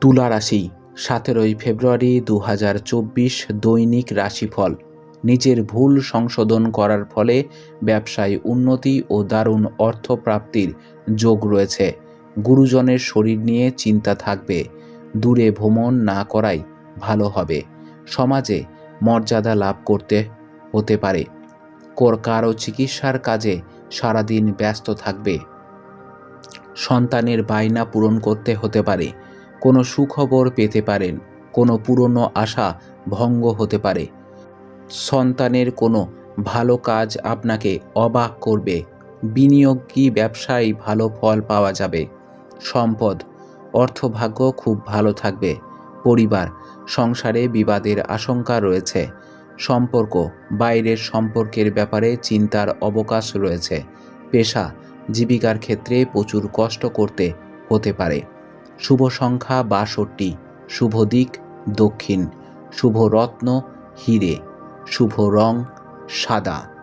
তুলা রাশি, সতেরোই ফেব্রুয়ারি দু হাজার চব্বিশ দৈনিক রাশিফল। নিজের ভুল সংশোধন করার ফলে ব্যবসায় উন্নতি ও দারুণ অর্থপ্রাপ্তির যোগ রয়েছে। গুরুজনের শরীর নিয়ে চিন্তা থাকবে। দূরে ভ্রমণ না করাই ভালো হবে। সমাজে মর্যাদা লাভ করতে হতে পারে। কোর চিকিৎসার কাজে সারাদিন ব্যস্ত থাকবে। সন্তানের বায়না পূরণ করতে হতে পারে। কোনো সুখবর পেতে পারেন, কোনো পুরনো আশা ভঙ্গ হতে পারে। সন্তানের কোনো ভালো কাজ আপনাকে অবাক করবে। বিনিয়োগ কি ব্যবসায় ভালো ফল পাওয়া যাবে? সম্পদ, অর্থভাগ্য খুব ভালো থাকবে। পরিবার, সংসারে বিবাদের আশঙ্কা রয়েছে। সম্পর্ক, বাইরের সম্পর্কের ব্যাপারে চিন্তার অবকাশ রয়েছে। পেশা, জীবিকার ক্ষেত্রে প্রচুর কষ্ট করতে হতে পারে। শুভ সংখ্যা বাষট্টি শুভ দিক দক্ষিণ শুভ রত্ন হিরে শুভ রং সাদা।